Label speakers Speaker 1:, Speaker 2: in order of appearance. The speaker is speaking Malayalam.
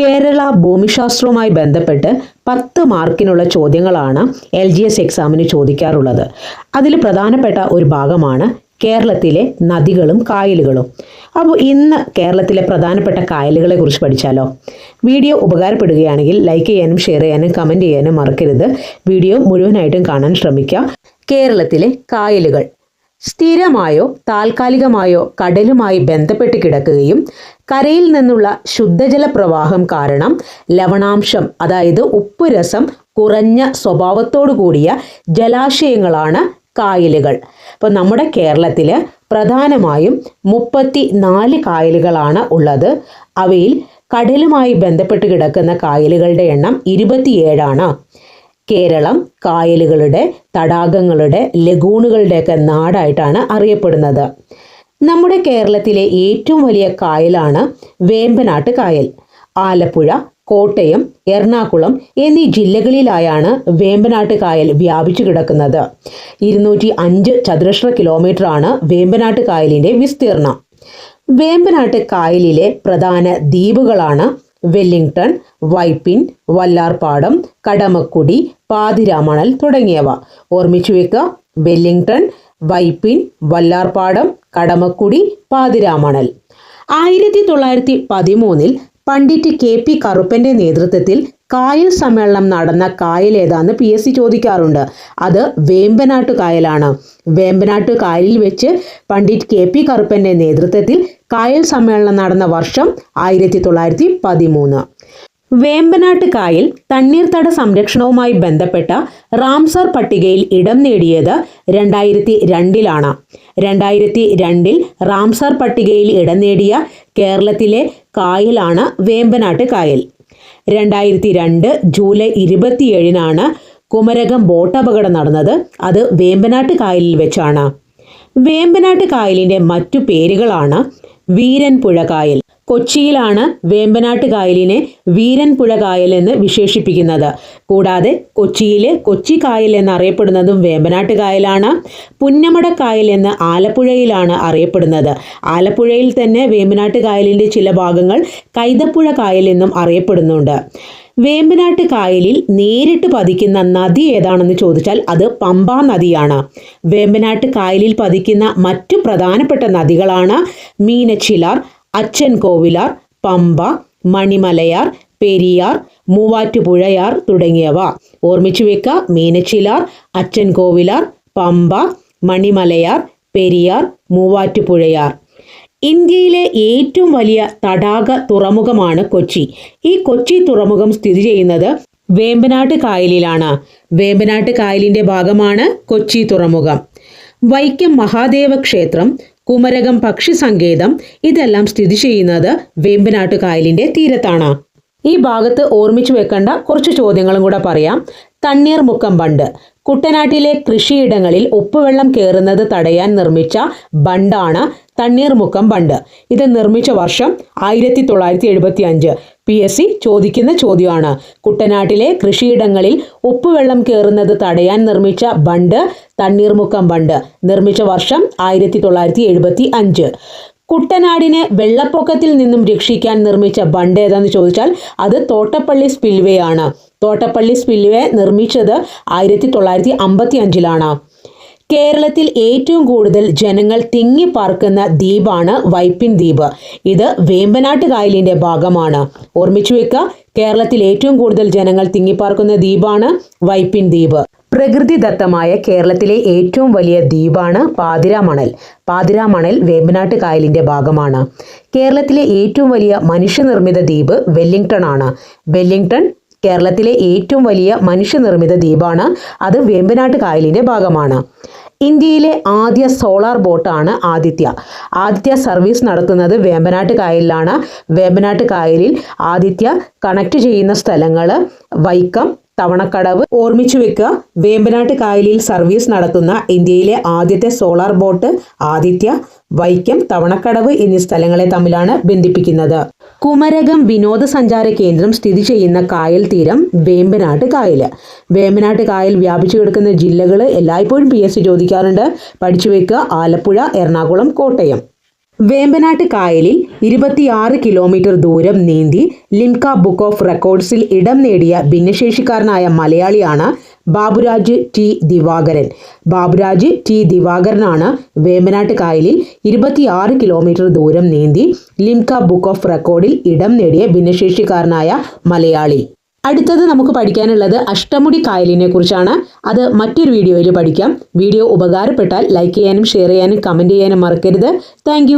Speaker 1: കേരള ഭൂമിശാസ്ത്രവുമായി ബന്ധപ്പെട്ട് പത്ത് മാർക്കിനുള്ള ചോദ്യങ്ങളാണ് എൽ ജി എസ് എക്സാമിന് ചോദിക്കാറുള്ളത് അതിൽ പ്രധാനപ്പെട്ട ഒരു ഭാഗമാണ് കേരളത്തിലെ നദികളും കായലുകളും അപ്പോൾ ഇന്ന് കേരളത്തിലെ പ്രധാനപ്പെട്ട കായലുകളെ കുറിച്ച് പഠിച്ചാലോ വീഡിയോ ഉപകാരപ്പെടുകയാണെങ്കിൽ ലൈക്ക് ചെയ്യാനും ഷെയർ ചെയ്യാനും കമൻറ്റ് ചെയ്യാനും മറക്കരുത് വീഡിയോ മുഴുവനായിട്ടും കാണാൻ ശ്രമിക്കുക കേരളത്തിലെ കായലുകൾ സ്ഥിരമായോ താൽക്കാലികമായോ കടലുമായി ബന്ധപ്പെട്ട് കിടക്കുകയും കരയിൽ നിന്നുള്ള ശുദ്ധജല പ്രവാഹം കാരണം ലവണാംശം അതായത് ഉപ്പുരസം കുറഞ്ഞ സ്വഭാവത്തോടു കൂടിയ ജലാശയങ്ങളാണ് കായലുകൾ അപ്പോൾ നമ്മുടെ കേരളത്തിൽ പ്രധാനമായും മുപ്പത്തി നാല് കായലുകളാണ് ഉള്ളത് അവയിൽ കടലുമായി ബന്ധപ്പെട്ട് കിടക്കുന്ന കായലുകളുടെ എണ്ണം ഇരുപത്തിയേഴാണ് കേരളം കായലുകളുടെ തടാകങ്ങളുടെ ലഗൂണുകളുടെയൊക്കെ നാടായിട്ടാണ് അറിയപ്പെടുന്നത് നമ്മുടെ കേരളത്തിലെ ഏറ്റവും വലിയ കായലാണ് വേമ്പനാട്ട് കായൽ ആലപ്പുഴ കോട്ടയം എറണാകുളം എന്നീ ജില്ലകളിലായാണ് വേമ്പനാട്ട് കായൽ വ്യാപിച്ചു കിടക്കുന്നത് ഇരുന്നൂറ്റി അഞ്ച് ചതുരശ്ര കിലോമീറ്ററാണ് വേമ്പനാട്ട് കായലിൻ്റെ വിസ്തീർണം വേമ്പനാട്ട് കായലിലെ പ്രധാന ദ്വീപുകളാണ് വെല്ലിംഗ്ടൺ വൈപ്പിൻ വല്ലാർപാടം കടമക്കുടി പാതിരാമണൽ തുടങ്ങിയവ ഓർമ്മിച്ചു വെക്കുക വെല്ലിംഗ്ടൺ വൈപ്പിൻ വല്ലാർപാടം കടമക്കുടി പാതിരാമണൽ ആയിരത്തി തൊള്ളായിരത്തി പതിമൂന്നിൽ പണ്ഡിറ്റ് കെ പി കറുപ്പന്റെ നേതൃത്വത്തിൽ കായൽ സമ്മേളനം നടന്ന കായൽ ഏതാന്ന് പി എസ് സി ചോദിക്കാറുണ്ട് അത് വേമ്പനാട്ട് കായലാണ് വേമ്പനാട്ട് കായലിൽ വെച്ച് പണ്ഡിറ്റ് കെ പി കറുപ്പന്റെ നേതൃത്വത്തിൽ കായൽ സമ്മേളനം നടന്ന വർഷം ആയിരത്തി തൊള്ളായിരത്തി പതിമൂന്ന് വേമ്പനാട്ട് കായൽ തണ്ണീർത്തട സംരക്ഷണവുമായി ബന്ധപ്പെട്ട റാംസർ പട്ടികയിൽ ഇടം നേടിയത് രണ്ടായിരത്തി രണ്ടിലാണ് രണ്ടായിരത്തി രണ്ടിൽ റാംസർ പട്ടികയിൽ ഇടം നേടിയ കേരളത്തിലെ കായലാണ് വേമ്പനാട്ട് കായൽ രണ്ടായിരത്തി രണ്ട് ജൂലൈ ഇരുപത്തിയേഴിനാണ് കുമരകം ബോട്ട് അപകടം നടന്നത് അത് വേമ്പനാട്ട് കായലിൽ വെച്ചാണ് വേമ്പനാട്ട് കായലിൻ്റെ മറ്റു പേരുകളാണ് വീരൻപുഴ കായൽ കൊച്ചിയിലാണ് വേമ്പനാട്ട് കായലിനെ വീരൻപുഴ കായൽ എന്ന് വിശേഷിപ്പിക്കുന്നത് കൂടാതെ കൊച്ചിയിലെ കൊച്ചി കായൽ എന്നറിയപ്പെടുന്നതും വേമ്പനാട്ട് കായലാണ് പുന്നമട കായൽ എന്ന് ആലപ്പുഴയിലാണ് അറിയപ്പെടുന്നത് ആലപ്പുഴയിൽ തന്നെ വേമ്പനാട്ട് കായലിൻ്റെ ചില ഭാഗങ്ങൾ കൈതപ്പുഴ കായൽ എന്നും അറിയപ്പെടുന്നുണ്ട് വേമ്പനാട്ട് കായലിൽ നേരിട്ട് പതിക്കുന്ന നദി ഏതാണെന്ന് ചോദിച്ചാൽ അത് പമ്പാ നദിയാണ് വേമ്പനാട്ട് കായലിൽ പതിക്കുന്ന മറ്റു പ്രധാനപ്പെട്ട നദികളാണ് മീനച്ചിലാർ അച്ഛൻ കോവിലാർ പമ്പ മണിമലയാർ പെരിയാർ മൂവാറ്റുപുഴയാർ തുടങ്ങിയവ ഓർമ്മിച്ചു വെക്കുക മീനച്ചിലാർ അച്ഛൻ കോവിലാർ പമ്പ മണിമലയാർ പെരിയാർ മൂവാറ്റുപുഴയാർ ഇന്ത്യയിലെ ഏറ്റവും വലിയ തടാക തുറമുഖമാണ് കൊച്ചി ഈ കൊച്ചി തുറമുഖം സ്ഥിതി ചെയ്യുന്നത് വേമ്പനാട്ട് കായലിലാണ് വേമ്പനാട്ട് കായലിന്റെ ഭാഗമാണ് കൊച്ചി തുറമുഖം വൈക്കം മഹാദേവ ക്ഷേത്രം കുമരകം പക്ഷി സങ്കേതം ഇതെല്ലാം സ്ഥിതി ചെയ്യുന്നത് വേമ്പനാട്ട് കായലിന്റെ തീരത്താണ് ഈ ഭാഗത്ത് ഓർമ്മിച്ചു വെക്കേണ്ട കുറച്ച് ചോദ്യങ്ങളും കൂടെ പറയാം തണ്ണീർമുക്കം ബണ്ട് കുട്ടനാട്ടിലെ കൃഷിയിടങ്ങളിൽ ഉപ്പുവെള്ളം കയറുന്നത് തടയാൻ നിർമ്മിച്ച ബണ്ടാണ് തണ്ണീർമുക്കം ബണ്ട് ഇത് നിർമ്മിച്ച വർഷം ആയിരത്തി തൊള്ളായിരത്തി എഴുപത്തി അഞ്ച് പി എസ് സി ചോദിക്കുന്ന ചോദ്യമാണ് കുട്ടനാട്ടിലെ കൃഷിയിടങ്ങളിൽ ഉപ്പുവെള്ളം കയറുന്നത് തടയാൻ നിർമ്മിച്ച ബണ്ട് തണ്ണീർമുക്കം ബണ്ട് നിർമ്മിച്ച വർഷം ആയിരത്തി തൊള്ളായിരത്തി എഴുപത്തി അഞ്ച് കുട്ടനാടിനെ വെള്ളപ്പൊക്കത്തിൽ നിന്നും രക്ഷിക്കാൻ നിർമ്മിച്ച ബണ്ട് ഏതാന്ന് ചോദിച്ചാൽ അത് തോട്ടപ്പള്ളി സ്പിൽവേ ആണ് തോട്ടപ്പള്ളി സ്പിൽവേ നിർമ്മിച്ചത് ആയിരത്തി തൊള്ളായിരത്തി അമ്പത്തി അഞ്ചിലാണ് കേരളത്തിൽ ഏറ്റവും കൂടുതൽ ജനങ്ങൾ പാർക്കുന്ന ദ്വീപാണ് വൈപ്പിൻ ദ്വീപ് ഇത് വേമ്പനാട്ട് കായലിന്റെ ഭാഗമാണ് ഓർമ്മിച്ചു വെക്കുക കേരളത്തിൽ ഏറ്റവും കൂടുതൽ ജനങ്ങൾ പാർക്കുന്ന ദ്വീപാണ് വൈപ്പിൻ ദ്വീപ് പ്രകൃതിദത്തമായ കേരളത്തിലെ ഏറ്റവും വലിയ ദ്വീപാണ് പാതിരാമണൽ പാതിരാമണൽ വേമ്പനാട്ട് കായലിന്റെ ഭാഗമാണ് കേരളത്തിലെ ഏറ്റവും വലിയ മനുഷ്യനിർമ്മിത ദ്വീപ് വെല്ലിംഗ്ടൺ ആണ് വെല്ലിംഗ്ടൺ കേരളത്തിലെ ഏറ്റവും വലിയ മനുഷ്യനിർമ്മിത ദ്വീപാണ് അത് വേമ്പനാട്ട് കായലിന്റെ ഭാഗമാണ് ഇന്ത്യയിലെ ആദ്യ സോളാർ ബോട്ടാണ് ആദിത്യ ആദിത്യ സർവീസ് നടത്തുന്നത് വേമ്പനാട്ട് കായലിലാണ് വേമ്പനാട്ട് കായലിൽ ആദിത്യ കണക്ട് ചെയ്യുന്ന സ്ഥലങ്ങൾ വൈക്കം തവണക്കടവ് ഓർമ്മിച്ചു വെക്കുക വേമ്പനാട്ട് കായലിൽ സർവീസ് നടത്തുന്ന ഇന്ത്യയിലെ ആദ്യത്തെ സോളാർ ബോട്ട് ആദിത്യ വൈക്കം തവണക്കടവ് എന്നീ സ്ഥലങ്ങളെ തമ്മിലാണ് ബന്ധിപ്പിക്കുന്നത് കുമരകം വിനോദസഞ്ചാര കേന്ദ്രം സ്ഥിതി ചെയ്യുന്ന കായൽ തീരം വേമ്പനാട്ട് കായൽ വേമ്പനാട്ട് കായൽ വ്യാപിച്ചു കിടക്കുന്ന ജില്ലകൾ എല്ലായ്പ്പോഴും പി എസ് സി ചോദിക്കാറുണ്ട് പഠിച്ചു വെക്കുക ആലപ്പുഴ എറണാകുളം കോട്ടയം വേമ്പനാട്ട് കായലിൽ ഇരുപത്തിയാറ് കിലോമീറ്റർ ദൂരം നീന്തി ലിംക ബുക്ക് ഓഫ് റെക്കോർഡ്സിൽ ഇടം നേടിയ ഭിന്നശേഷിക്കാരനായ മലയാളിയാണ് ബാബുരാജ് ടി ദിവാകരൻ ബാബുരാജ് ടി ദിവാകരനാണ് വേമ്പനാട്ട് കായലിൽ ഇരുപത്തിയാറ് കിലോമീറ്റർ ദൂരം നീന്തി ലിംക ബുക്ക് ഓഫ് റെക്കോർഡിൽ ഇടം നേടിയ ഭിന്നശേഷിക്കാരനായ മലയാളി അടുത്തത് നമുക്ക് പഠിക്കാനുള്ളത് അഷ്ടമുടി കായലിനെ കുറിച്ചാണ് അത് മറ്റൊരു വീഡിയോയിൽ പഠിക്കാം വീഡിയോ ഉപകാരപ്പെട്ടാൽ ലൈക്ക് ചെയ്യാനും ഷെയർ ചെയ്യാനും കമൻറ്റ് ചെയ്യാനും മറക്കരുത് താങ്ക്